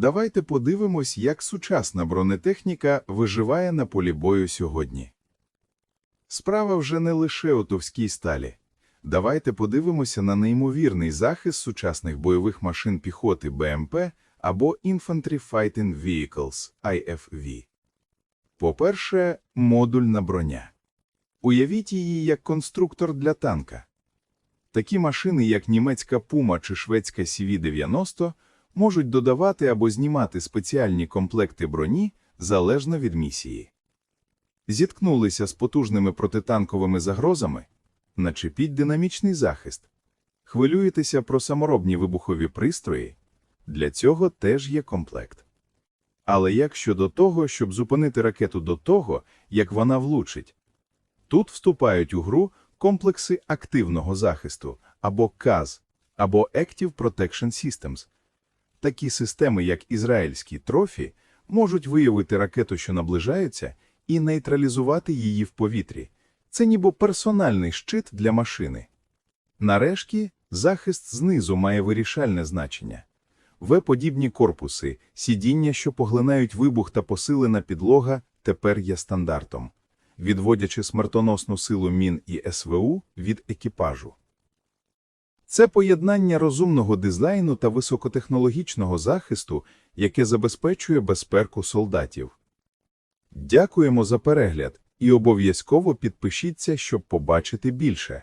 Давайте подивимось, як сучасна бронетехніка виживає на полі бою сьогодні. Справа вже не лише у товській сталі. Давайте подивимося на неймовірний захист сучасних бойових машин піхоти БМП або Infantry Fighting Vehicles IFV. По-перше, модульна броня. Уявіть її як конструктор для танка. Такі машини, як німецька Puma чи шведська CV-90, можуть додавати або знімати спеціальні комплекти броні залежно від місії. Зіткнулися з потужними протитанковими загрозами? Начепіть динамічний захист. Хвилюєтеся про саморобні вибухові пристрої? Для цього теж є комплект. Але як щодо того, щоб зупинити ракету до того, як вона влучить? Тут вступають у гру комплекси активного захисту, або КАЗ, або Active Protection Systems. Такі системи, як ізраїльські трофі, можуть виявити ракету, що наближається, і нейтралізувати її в повітрі. Це ніби персональний щит для машини. Нарешті, захист знизу має вирішальне значення. В-подібні корпуси, сидіння, що поглинають вибух та посилена підлога, тепер є стандартом, відводячи смертоносну силу мін і СВУ від екіпажу. Це поєднання розумного дизайну та високотехнологічного захисту, яке забезпечує безпеку солдатів. Дякуємо за перегляд і обов'язково підпишіться, щоб побачити більше.